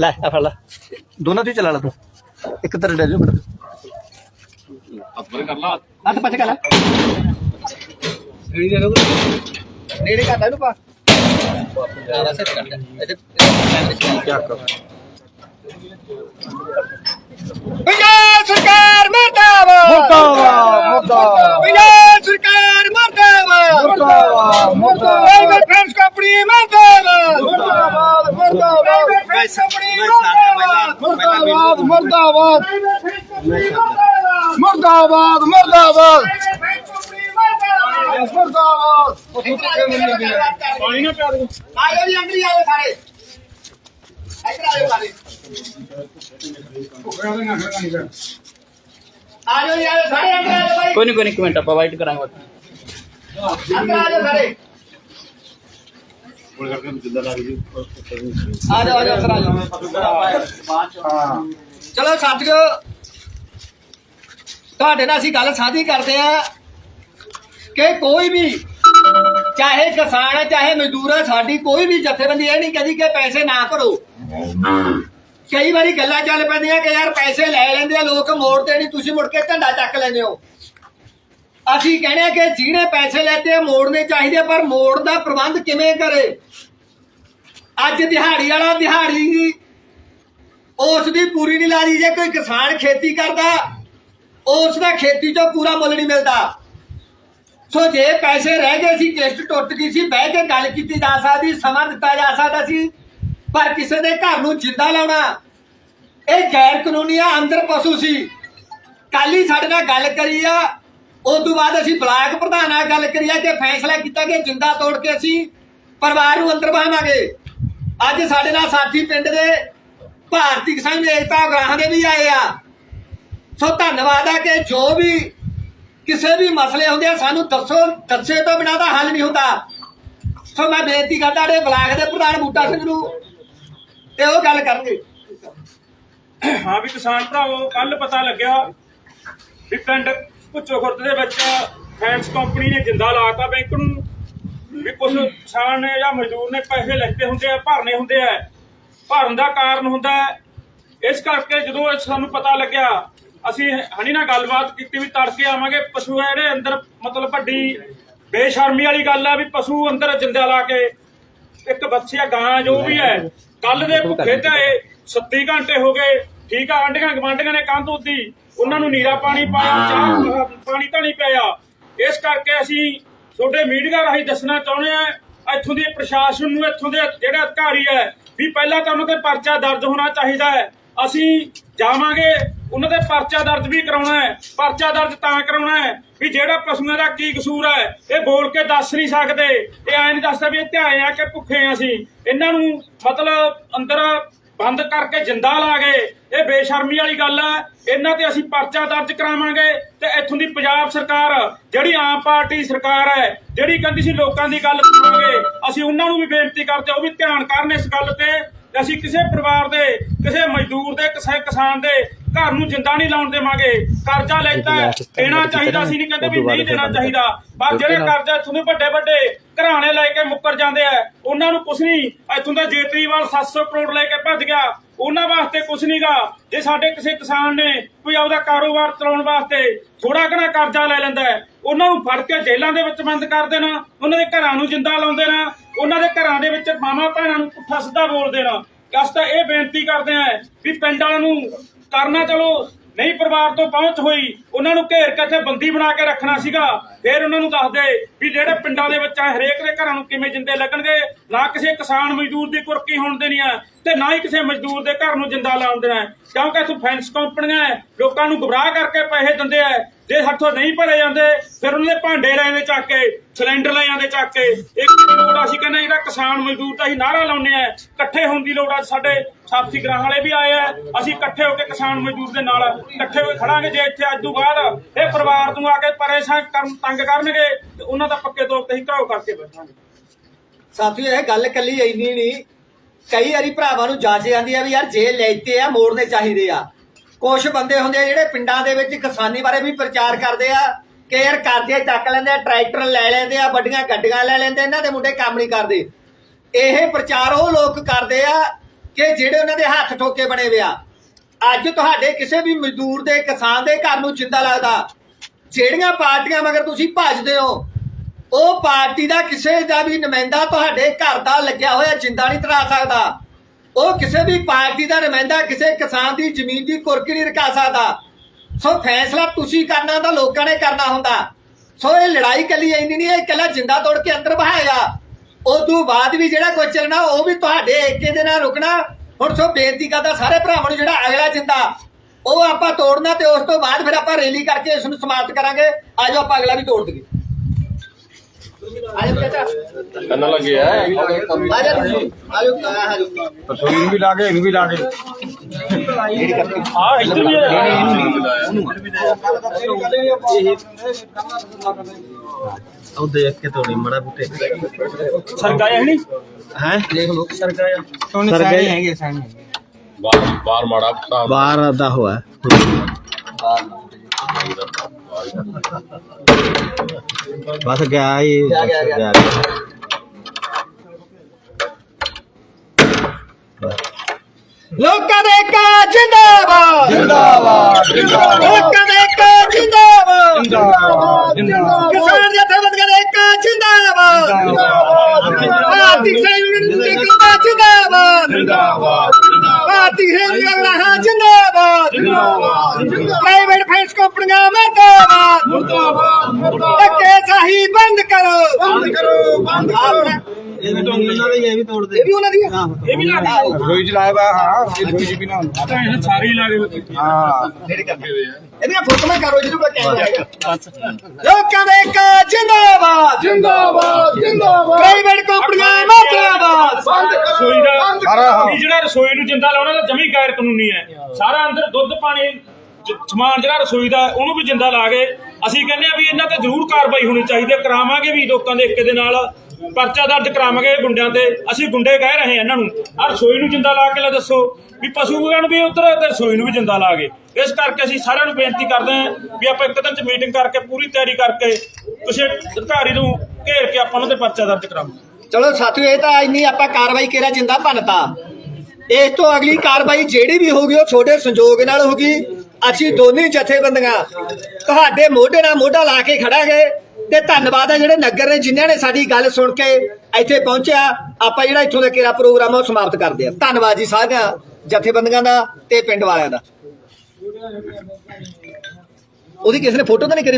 ਲੈ ਆ ਫੜ ਲੈ। ਦੋਨਾਂ ਤੇ ਚਲਾ ਲਾ ਤੂੰ। ਇੱਕ ਤੇਰੇ ਡੈਲੀ ਬੜ ਅੱਬਰ ਕਰ ਲਾ। ਹੱਥ ਪੱਟ ਕਰ ਲੈ। ਦੇ ਦੋ ਨੇੜੇ ਕਰ ਲੈ ਇਹਨੂੰ ਪਾ। ਜ਼ਿਆਦਾ ਸੈੱਟ ਕਰ ਦੇ ਇਹਦੇ ਚੱਕ ਪੰਜਾਬ ਸਰਕਾਰ ਮਰਦਾਬਾਦ। ਮੁਰਦਾਬਾਦ ਮੁਰਦਾਬਾਦ। ਪੰਜਾਬ ਸਰਕਾਰ ਮਰਦਾਬਾਦ। ਮੁਰਦਾਬਾਦ ਮੁਰਦਾਬਾਦ। ਪ੍ਰਾਈਵੇਟ ਫੈਂਸ ਕੰਪਨੀ ਮਰਦਾਬਾਦ। ਮੁਰਦਾਬਾਦ ਪ੍ਰਾਈਵੇਟ ਫੈਂਸ ਕੰਪਨੀ ਮਰਦਾਬਾਦ ਮੁਰਦਾਬਾਦ ਮੁਰਦਾਬਾਦ ਮਰਦਾਬਾਦ ਮਰਦਾਬਾਦ ਮੁਰਦਾਬਾਦ ਪਾਣੀ ਨਾ ਪਿਆ ਦੇ ਆਇਓ ਜੀ ਅੰਦਰ ਹੀ ਜੀ। ਕੋਈ ਆ ਜਾਓ ਆ ਜਾਓ ਅੰਦਰ ਆ ਜਾਓ ਚਲੋ ਸਾਥੀਓ, ਤੁਹਾਡੇ ਨਾਲ ਅਸੀਂ ਗੱਲ ਸਾਂਝੀ ਕਰਦੇ ਆ ਕਿ ਕੋਈ ਵੀ, ਚਾਹੇ ਕਿਸਾਨ ਹੈ, ਚਾਹੇ ਮਜ਼ਦੂਰ ਹੈ, ਸਾਡੀ ਕੋਈ ਵੀ ਜਥੇਬੰਦੀ ਇਹ ਨਹੀਂ ਕਹਦੀ ਕਿ ਪੈਸੇ ਨਾ ਭਰੋ। ਕਈ ਵਾਰੀ ਗੱਲਾਂ ਚੱਲ ਪੈਂਦੀਆਂ ਕਿ ਯਾਰ ਪੈਸੇ ਲੈ ਲੈਂਦੇ ਆ, ਲੋਕ ਮੋੜਦੇ ਨਹੀਂ, ਤੁਸੀਂ ਮੁੜ ਕੇ ਝੰਡਾ ਚੱਕ ਲੈਂਦੇ ਹੋ। ਅਸੀਂ ਕਹਿੰਦੇ ਕਿ ਜਿਹਨੇ ਪੈਸੇ ਲੈਤੇ ਮੋੜਨੇ ਚਾਹੀਦੇ, ਪਰ ਮੋੜ ਦਾ ਪ੍ਰਬੰਧ ਕਿਵੇਂ ਕਰੇ? ਅੱਜ ਦਿਹਾੜੀ ਵਾਲਾ ਦਿਹਾੜੀ ਉਸ ਦੀ ਪੂਰੀ ਨਹੀਂ ਲਾਦੀ ਜੇ ਕੋਈ ਕਿਸਾਨ ਖੇਤੀ ਕਰਦਾ, ਉਸ ਦਾ ਖੇਤੀ ਚੋਂ ਪੂਰਾ ਮੁੱਲ ਨਹੀਂ ਮਿਲਦਾ। ਸੋ ਜੇ ਪੈਸੇ ਰਹਿ ਗਏ ਸੀ, ਕਿਸ਼ਤ ਟੁੱਟ ਗਈ ਸੀ, ਬਹਿ ਕੇ ਗੱਲ ਕੀਤੀ ਜਾ ਸਕਦੀ, ਸਮਾਂ ਦਿੱਤਾ ਜਾ ਸਕਦਾ ਸੀ, ਪਰ ਕਿਸੇ ਦੇ ਘਰ ਨੂੰ ਜਿੰਦਾ ਲਾਉਣਾ, ਇਹ ਗੈਰ ਕਾਨੂੰਨੀ ਆ ਅੰਦਰ ਪਸ਼ੂ ਸੀ। ਕੱਲ ਹੀ ਸਾਡੇ ਨਾਲ ਗੱਲ ਕਰੀ ਆ ਉਸ ਤੋਂ ਬਾਅਦ ਅਸੀਂ ਬਲਾਕ ਪ੍ਰਧਾਨ ਨਾਲ ਗੱਲ ਕਰੀਏ ਕਿ ਫੈਸਲਾ ਕੀਤਾ ਕਿ ਜਿੰਦਾ ਤੋੜ ਕੇ ਅਸੀਂ ਪਰਿਵਾਰ ਨੂੰ ਅੰਦਰ ਬਾਹਾਂਗੇ ਅੱਜ ਸਾਡੇ ਨਾਲ ਸਾਥੀ ਪਿੰਡ ਦੇ ਭਾਰਤੀ ਕਿਸਾਨ ਏਕਤਾ ਗ੍ਰਾਹਾਂ ਦੇ ਵੀ ਆਏ ਆ। ਸੋ ਧੰਨਵਾਦ ਆ ਕਿ ਜੋ ਵੀ ਕਿਸੇ ਵੀ ਮਸਲੇ ਹੁੰਦੇ ਆ, ਸਾਨੂੰ ਦੱਸੋ, ਦੱਸੇ ਤੋਂ ਬਿਨਾਂ ਦਾ ਹੱਲ ਨਹੀਂ ਹੁੰਦਾ। ਸੋ ਮੈਂ ਬੇਨਤੀ ਕਰਦਾ ਜਿਹੜੇ ਬਲਾਕ ਦੇ ਪ੍ਰਧਾਨ ਬੂਟਾ ਸਿੰਘ ਨੂੰ ਤੇ ਉਹ ਗੱਲ ਕਰਨਗੇ। ਹਾਂ ਵੀ ਕਿਸਾਨ ਭਰਾਵੋ ਕੱਲ ਪਤਾ ਲੱਗਿਆ ਵੀ ਪਿੰਡ ਭੁੱਚੋ ਖੁਰਦ ਦੇ ਵਿੱਚ ਫਾਈਨੈਂਸ ਕੰਪਨੀ ਨੇ ਜਿੰਦਾ ਲਾਤਾ ਬੈਂਕ ਨੂੰ। ਵੀ ਕੁਝ ਕਿਸਾਨ ਨੇ ਜਾਂ ਮਜ਼ਦੂਰ ਨੇ ਪੈਸੇ ਲੈਤੇ ਹੁੰਦੇ ਆ, ਭਰਨੇ ਹੁੰਦੇ ਆ। ਭਰਨ ਦਾ ਕਾਰਨ ਹੁੰਦਾ ਇਸ ਕਰਕੇ ਜਦੋਂ ਸਾਨੂੰ ਪਤਾ ਲੱਗਿਆ, ਅਸੀਂ ਹਣੀ ਨਾਲ ਗੱਲਬਾਤ ਕੀਤੀ ਵੀ ਤੜਕੇ ਆਵਾਂਗੇ, ਪਸ਼ੂ ਆ ਅੰਦਰ ਮਤਲਬ ਵੱਡੀ ਬੇਸ਼ਰਮੀ ਵਾਲੀ ਗੱਲ ਆ ਵੀ ਪਸ਼ੂ ਅੰਦਰ ਜਿੰਦਾ ਲਾ ਕੇ, ਇੱਕ ਬੱਚਾ ਗਾਂ ਜੋ ਵੀ ਹੈ। ਕੱਲ ਦੇ ਭੁੱਖੇ ਤੇ 37 ਘੰਟੇ ਹੋ ਗਏ, ਠੀਕ ਆ ਆਂਡੀਆਂ ਗਵਾਂਡੀਆਂ ਨੇ ਕੰਧ ਉੱਦੀ ਉਹਨਾਂ ਨੂੰ ਨੀਰਾ ਪਾਣੀ ਪਾਇਆ ਚਾਹ ਪਾਣੀ ਧਾਣੀ ਪਿਆ। ਇਸ ਕਰਕੇ ਅਸੀਂ ਤੁਹਾਡੇ ਮੀਡੀਆ ਰਾਹੀਂ ਦੱਸਣਾ ਚਾਹੁੰਦੇ ਆ ਇੱਥੋਂ ਦੇ ਪ੍ਰਸ਼ਾਸਨ ਨੂੰ ਇੱਥੋਂ ਦੇ ਜਿਹੜੇ ਅਧਿਕਾਰੀ ਹੈ ਵੀ ਪਹਿਲਾਂ ਤਾਂ ਉਹਨਾਂ ਤੇ ਪਰਚਾ ਦਰਜ ਹੋਣਾ ਚਾਹੀਦਾ ਹੈ। ਅਸੀਂ ਜਾਵਾਂਗੇ ਉਹਨਾਂ ਦੇ ਪਰਚਾ ਦਰਜ ਵੀ ਕਰਾਉਣਾ ਹੈ। ਪਰਚਾ ਦਰਜ ਤਾਂ ਕਰਾਉਣਾ ਹੈ ਵੀ ਜਿਹੜਾ ਪਸ਼ੂਆਂ ਦਾ ਕੀ ਕਸੂਰ ਹੈ ਇਹ ਬੋਲ ਕੇ ਦੱਸ ਨਹੀਂ ਸਕਦੇ। ਇਹ ਐ ਨਹੀਂ ਦੱਸਦਾ ਵੀ ਇਹ ਧਿਆਏ ਆ ਕਿ ਭੁੱਖੇ ਆ ਅਸੀਂ। ਇਹਨਾਂ ਨੂੰ ਮਤਲਬ ਅੰਦਰ ਬੰਦ ਕਰਕੇ ਜਿੰਦਾ ਲਾ ਗਏ। ਇਹ ਬੇਸ਼ਰਮੀ ਵਾਲੀ ਗੱਲ ਹੈ ਇਹਨਾਂ ਤੇ ਅਸੀਂ ਪਰਚਾ ਦਰਜ ਕਰਾਵਾਂਗੇ ਤੇ ਇੱਥੋਂ ਦੀ ਪੰਜਾਬ ਸਰਕਾਰ ਜਿਹੜੀ ਆਮ ਪਾਰਟੀ ਸਰਕਾਰ ਹੈ ਜਿਹੜੀ ਕਹਿੰਦੀ ਸੀ ਲੋਕਾਂ ਦੀ ਗੱਲ ਸੁਣਾਂਗੇ ਅਸੀਂ ਉਹਨਾਂ ਨੂੰ ਵੀ ਬੇਨਤੀ ਕਰਦੇ ਹਾਂ, ਉਹ ਵੀ ਧਿਆਨ ਕਰਨ ਇਸ ਗੱਲ ਤੇ। ਅਸੀਂ ਕਿਸੇ ਪਰਿਵਾਰ ਦੇ ਕਿਸੇ ਮਜ਼ਦੂਰ ਦੇ ਕਿਸੇ ਕਿਸਾਨ ਦੇ ਘਰ ਨੂੰ ਜਿੰਦਾ ਨਹੀਂ ਲਾਉਣ ਦੇਵਾਂਗੇ। ਕਰਜ਼ਾ ਲੈਤਾ ਦੇਣਾ ਚਾਹੀਦਾ ਸੀ ਨਹੀਂ ਕਹਿੰਦੇ ਵੀ ਨਹੀਂ ਦੇਣਾ ਚਾਹੀਦਾ। ਪਰ ਜਿਹੜੇ ਕਰਜ਼ਾ ਇੱਥੋਂ ਦੇ ਵੱਡੇ ਵੱਡੇ ਘਰਾਣੇ ਲੈ ਕੇ ਮੁੱਕਰ ਜਾਂਦੇ ਆ ਉਹਨਾਂ ਨੂੰ ਕੁਛ ਨਹੀਂ। ਇੱਥੋਂ ਦਾ ਜੇਤਰੀਵਾਲ 700 ਕਰੋੜ ਲੈ ਕੇ ਭੱਜ ਗਿਆ। ਉਹਨਾਂ ਵਾਸਤੇ ਕੁਛ ਨਹੀਂਗਾ ਜੇ ਸਾਡੇ ਕਿਸੇ ਕਿਸਾਨ ਨੇ ਕੋਈ ਆਪਦਾ ਕਾਰੋਬਾਰ ਚਲਾਉਣ ਵਾਸਤੇ ਥੋੜਾ ਘਣਾ ਕਰਜ਼ਾ ਲੈ ਲੈਂਦਾ ਉਹਨਾਂ ਨੂੰ ਫੜ ਕੇ ਜੇਲ੍ਹਾਂ ਦੇ ਵਿੱਚ ਬੰਦ ਕਰ ਦੇਣਾ, ਉਹਨਾਂ ਦੇ ਘਰਾਂ ਨੂੰ ਜਿੰਦਾ ਲਾਉਂਦੇ ਨਾ, ਉਹਨਾਂ ਦੇ ਘਰਾਂ ਦੇ ਵਿੱਚ ਮਾਮਾ ਭੈਣਾਂ ਨੂੰ ਪੁੱਠਾ ਸਿੱਧਾ ਬੋਲ ਦੇਣਾ। ਅਸ ਤਾਂ ਇਹ ਬੇਨਤੀ ਕਰਦੇ ਆ ਵੀ ਪਿੰਡ ਵਾਲਿਆਂ ਨੂੰ ਕਰਨਾ ਚਲੋ। ਨਹੀਂ ਪਰਿਵਾਰ ਤੋਂ ਪਹੁੰਚ ਹੋਈ, ਉਹਨਾਂ ਨੂੰ ਘੇਰ ਕੇ ਇੱਥੇ ਬੰਦੀ ਬਣਾ ਕੇ ਰੱਖਣਾ ਸੀਗਾ। ਫਿਰ ਉਹਨਾਂ ਨੂੰ ਦੱਸਦੇ ਵੀ ਜਿਹੜੇ ਪਿੰਡਾਂ ਦੇ ਵਿੱਚ ਆ, ਹਰੇਕ ਦੇ ਘਰਾਂ ਨੂੰ ਕਿਵੇਂ ਜਿੰਦੇ ਲੱਗਣਗੇ, ਨਾ ਕਿਸੇ ਕਿਸਾਨ ਮਜ਼ਦੂਰ ਦੀ ਕੁਰਕੀ ਹੋਣ ਦੇਣੀ ਆ, ਤੇ ਨਾ ਹੀ ਕਿਸੇ ਮਜ਼ਦੂਰ ਦੇ ਘਰ ਨੂੰ ਜਿੰਦਾ ਲਾਉਣ ਦੇਣਾ। ਕਿਉਂਕਿ ਇੱਥੋਂ ਫੈਂਸ ਕੰਪਨੀਆਂ ਲੋਕਾਂ ਨੂੰ ਗੁੰਮਰਾਹ ਕਰਕੇ ਪੈਸੇ ਦਿੰਦੇ ਆ ਜੇ ਹੱਥੋਂ ਨਹੀਂ ਭਰੇ ਜਾਂਦੇ, ਫਿਰ ਉਹਨਾਂ ਦੇ ਭਾਂਡੇ ਲੈ ਜਾਂਦੇ ਚੱਕ ਕੇ, ਸਿਲੰਡਰ ਲੈ ਜਾਂਦੇ ਚੱਕ ਕੇ। ਇੱਕ ਲੋੜ ਅਸੀਂ ਕਹਿੰਦੇ ਜਿਹੜਾ ਕਿਸਾਨ ਮਜ਼ਦੂਰ ਦਾ ਅਸੀਂ ਨਾਰਾ ਲਾਉਂਦੇ ਆ ਇਕੱਠੇ ਹੋਣ ਦੀ ਲੋੜ ਆ। ਸਾਡੇ ਸਾਥੀ ਗ੍ਰਾਹ ਵਾਲੇ ਵੀ ਆਏ ਆ, ਅਸੀਂ ਇਕੱਠੇ ਹੋ ਕੇ ਕਿਸਾਨ ਮਜ਼ਦੂਰ ਦੇ ਨਾਲ ਇਕੱਠੇ ਹੋ ਕੇ ਖੜਾਂਗੇ ਜੇ ਇੱਥੇ ਅੱਜ ਤੋਂ ਬਾਅਦ ਇਹ ਪਰਿਵਾਰ ਨੂੰ ਆ ਕੇ ਪਰੇਸ਼ਾਨ ਕਰਨ, ਤੰਗ ਕਰਨਗੇ, ਤੇ ਉਹਨਾਂ ਦਾ ਪੱਕੇ ਤੌਰ ਤੇ ਅਸੀਂ ਘਰੋਂ ਕਰਕੇ ਬੈਠਾਂਗੇ। ਸਾਥੀਓ, ਇਹ ਗੱਲ ਕੱਲੀ ਇੰਨੀ ਨਹੀਂ। ਕਈ ਵਾਰੀ ਭਰਾਵਾਂ ਨੂੰ ਜਾਚ ਜਾਂਦੀ ਆ ਵੀ ਯਾਰ, ਜੇ ਲੈਤੇ ਆ, ਮੋੜਨੇ ਚਾਹੀਦੇ ਆ। ਕੁਝ ਬੰਦੇ ਹੁੰਦੇ ਆ ਜਿਹੜੇ ਪਿੰਡਾਂ ਦੇ ਵਿੱਚ ਕਿਸਾਨੀ ਬਾਰੇ ਵੀ ਪ੍ਰਚਾਰ ਕਰਦੇ ਆ, ਕਿ ਯਾਰ ਕਰਜ਼ੇ ਚੱਕ ਲੈਂਦੇ ਆ, ਟਰੈਕਟਰ ਲੈ ਲੈਂਦੇ ਆ, ਵੱਡੀਆਂ ਗੱਡੀਆਂ ਲੈ ਲੈਂਦੇ ਇਹਨਾਂ ਦੇ ਮੁੰਡੇ ਕੰਮ ਨਹੀਂ ਕਰਦੇ। ਇਹ ਪ੍ਰਚਾਰ ਉਹ ਲੋਕ ਕਰਦੇ ਆ ਕਿ ਜਿਹੜੇ ਉਹਨਾਂ ਦੇ ਹੱਥ ਠੋਕੇ ਬਣੇ ਵਿਆ ਅੱਜ ਤੁਹਾਡੇ ਕਿਸੇ ਵੀ ਮਜ਼ਦੂਰ ਦੇ, ਕਿਸਾਨ ਦੇ ਘਰ ਨੂੰ ਜਿੰਦਾ ਲੱਗਦਾ। ਜਿਹੜੀਆਂ ਪਾਰਟੀਆਂ ਮਗਰ ਤੁਸੀਂ ਭੱਜਦੇ ਹੋ, ਉਹ ਪਾਰਟੀ ਦਾ ਕਿਸੇ ਦਾ ਵੀ ਨੁਮਾਇੰਦਾ ਤੁਹਾਡੇ ਘਰ ਦਾ ਲੱਗਿਆ ਹੋਇਆ ਜਿੰਦਾ ਨਹੀਂ ਤਰਾ ਸਕਦਾ। ਉਹ ਕਿਸੇ ਵੀ ਪਾਰਟੀ ਦਾ ਨੁਮਾਇੰਦਾ, ਕਿਸੇ ਕਿਸਾਨ ਦੀ ਜ਼ਮੀਨ ਦੀ ਕੁਰਕੀ ਨਹੀਂ ਰਕਾ ਸਕਦਾ। ਸੋ ਫੈਸਲਾ ਤੁਸੀਂ ਕਰਨਾ ਤਾਂ ਲੋਕਾਂ ਨੇ ਕਰਨਾ ਹੁੰਦਾ। ਸੋ ਇਹ ਲੜਾਈ ਕੱਲੀ ਇੰਨੀ ਨਹੀਂ, ਇਹ ਇਕੱਲਾ ਜਿੰਦਾ ਤੋੜ ਕੇ ਅੰਦਰ ਬਹਾਏਗਾ ਉਸ ਬਾਅਦ ਵੀ ਜਿਹੜਾ ਕੁਝ ਚੱਲਣਾ, ਉਹ ਵੀ ਤੁਹਾਡੇ ਏਕੇ ਦੇ ਨਾਲ ਰੁਕਣਾ। ਹੁਣ ਸੋ ਬੇਨਤੀ ਕਰਦਾ ਸਾਰੇ ਭਰਾਵਾਂ ਨੂੰ ਜਿਹੜਾ ਅਗਲਾ ਜਿੰਦਾ, ਉਹ ਆਪਾਂ ਤੋੜਨਾ ਤੇ ਉਸ ਤੋਂ ਬਾਅਦ ਫਿਰ ਆਪਾਂ ਰੈਲੀ ਕਰਕੇ ਇਸ ਨੂੰ ਸਮਾਪਤ ਕਰਾਂਗੇ। ਆਜੋ ਆਪਾਂ ਅਗਲਾ ਵੀ ਤੋੜ ਦਈਏ। ਕੰਨ ਲੱਗੇ ਆ ਨੂੰ ਵੀ ਲਾ ਕੇ ਇਹਨੂੰ ਵੀ ਲਾ ਕੇ ਹਾਂ ਇੱਧਰ ਵੀ ਉਹ ਦੇਖ ਕੇ ਤੋੜੀ ਮੜਾ ਬੁੱਤੇ ਸਰਕਾਇਆ ਨਹੀਂ ਹੈ ਦੇਖ ਲੋ ਸਰਗਾਇਆ ਸਰਗਾਈ ਹੈਗੇ ਸਾਈਂ ਬਾਹਰ ਬਾਹਰ ਮਾੜਾ ਬਾਹਰ ਦਾ ਹੋਇਆ ਬਸ ਗਿਆ ਹੀ ਗਿਆ, ਗਿਆ। ਲੋਕਾਂ ਦੇ ਇੱਕ ਜਿੰਦਾਬਾਦ। ਜਿੰਦਾਬਾਦ ਲੋਕਾਂ ਦੇ ਇੱਕ ਜਿੰਦਾਬਾਦ। ਜਿੰਦਾਬਾਦ ਕਿਸਾਨ ਜਥੇਬੰਦੀਆਂ ਦੇ ਇੱਕ ਜਿੰਦਾਬਾਦ। ਭਾਰਤੀ ਕਿਸਾਨ ਯੂਨੀਅਨ ਦੇ ਇੱਕ ਜਿੰਦਾਬਾਦ। ਭਾਰਤੀ ਕਿਸਾਨ ਰਹਾ ਜਿੰਦਾਬਾਦ। ਪ੍ਰਾਈਵੇਟ ਫਾਈਨੈਂਸ ਕੰਪਨੀਆਂ ਮਰਦਾਬਾਦ ਧੱਕੇ ਸਾਹੀ ਬੰਦ ਕਰੋ ਬੰਦ ਕਰੋ ਬੰਦ ਕਰੋ ਇਹ ਵੀ ਉਹਨਾਂ ਦੇ ਇਹ ਵੀ ਤੋੜ ਦੇ ਇਹ ਵੀ ਉਹਨਾਂ ਦੀ ਹੈ ਇਹ ਵੀ ਲਾ ਦੇ ਰਸੋਈ ਚ ਲਾਇਆ ਵਾ ਹਾਂ ਚ ਵੀ ਨਾ ਤਾਂ ਇਹ ਸਾਰੇ ਹੀ ਲਾ ਦੇ ਹਾਂ ਇਹਦੀਆਂ ਫੋਟੋਆਂ ਕਰੋ ਜਿਹਨੂੰ ਕੋਈ ਕਹਿੰਦਾ ਹੈਗਾ ਲੋਕਾਂ ਦੇ ਇੱਕ ਜਿੰਦਾਬਾਦ ਜਿੰਦਾਬਾਦ ਜਿੰਦਾਬਾਦ ਪ੍ਰਾਈਵੇਟ ਕੰਪਨੀਆਂ ਮਰਦਾਬਾਦ ਰਸੋਈ ਦਾ ਸਾਰਾ ਹਾਂ। ਇਹ ਜਿਹੜਾ ਰਸੋਈ ਨੂੰ ਜਿੰਦਾ ਲਾਉਣਾ ਤਾਂ ਜਮੀ ਗੈਰ ਕਾਨੂੰਨੀ ਹੈ ਸਾਰਾ ਅੰਦਰ ਦੁੱਧ ਪਾਣੀ ਸਮਾਨ ਜਿਹੜਾ ਰਸੋਈ ਦਾ, ਉਹਨੂੰ ਵੀ ਜਿੰਦਾ ਲਾ ਕੇ ਅਸੀਂ ਕਹਿੰਦੇ ਆ ਵੀ ਇਹਨਾਂ ਤੇ ਜ਼ਰੂਰ ਕਾਰਵਾਈ ਹੋਣੀ ਚਾਹੀਦੀ ਹੈ। ਕਰਾਵਾਂਗੇ ਵੀ ਲੋਕਾਂ ਦੇ ਇੱਕ ਦੇ ਨਾਲ, ਪਰਚਾ ਦਰਜ ਕਰਾਵਾਂਗੇ ਗੁੰਡਿਆਂ ਤੇ। ਅਸੀਂ ਗੁੰਡੇ ਕਹਿ ਰਹੇ ਇਹਨਾਂ ਨੂੰ ਆ ਰਸੋਈ ਨੂੰ ਜਿੰਦਾ ਲਾ ਕੇ ਲੈ ਦੱਸੋ ਵੀ ਪਸ਼ੂਆਂ ਨੂੰ ਵੀ ਉਧਰ ਤੇ ਰਸੋਈ ਨੂੰ ਵੀ ਜਿੰਦਾ ਲਾ ਕੇ। ਇਸ ਕਰਕੇ ਅਸੀਂ ਸਾਰਿਆਂ ਨੂੰ ਬੇਨਤੀ ਕਰਦੇ ਹਾਂ ਵੀ ਆਪਾਂ ਇੱਕ ਦਿਨ ਚ ਮੀਟਿੰਗ ਕਰਕੇ, ਪੂਰੀ ਤਿਆਰੀ ਕਰਕੇ ਕਿਸੇ ਅਧਿਕਾਰੀ ਨੂੰ ਘੇਰ ਕੇ ਆਪਾਂ ਉਹਨਾਂ ਤੇ ਪਰਚਾ ਦਰਜ ਕਰਾਵਾਂਗੇ। ਚਲੋ ਸਾਥੀਓ, ਇਹ ਤਾਂ ਇੰਨੀ ਆਪਾਂ ਕਾਰਵਾਈ ਕਿਹੜਾ ਜਿੰਦਾ ਭੰਨਤਾ। ਇਸ ਤੋਂ ਅਗਲੀ ਕਾਰਵਾਈ ਜਿਹੜੀ ਵੀ ਹੋਗੀ ਉਹ ਛੋਟੇ ਸੰਯੋਗ ਨਾਲ ਹੋਗੀ ਅਸੀਂ ਦੋਨੇ ਜਥੇਬੰਦੀਆਂ ਤੁਹਾਡੇ ਮੋਢੇ ਨਾਲ ਮੋਢਾ ਲਾ ਕੇ ਖੜਾਂਗੇ ਤੇ ਧੰਨਵਾਦ ਹੈ ਜਿਹੜੇ ਨਗਰ ਨੇ, ਜਿਨ੍ਹਾਂ ਨੇ ਸਾਡੀ ਗੱਲ ਸੁਣ ਕੇ ਇੱਥੇ ਪਹੁੰਚਿਆ। ਆਪਾਂ ਜਿਹੜਾ ਇੱਥੋਂ ਦਾ ਕੇਰਾ ਪ੍ਰੋਗਰਾਮ ਆ ਉਹ ਸਮਾਪਤ ਕਰਦੇ ਆ ਧੰਨਵਾਦ ਜੀ ਸਾਰਿਆਂ ਜਥੇਬੰਦੀਆਂ ਦਾ ਤੇ ਪਿੰਡ ਵਾਲਿਆਂ ਦਾ। ਉਹਦੀ ਕਿਸੇ ਨੇ ਫੋਟੋ ਤਾਂ ਨਹੀਂ ਕਰੀ?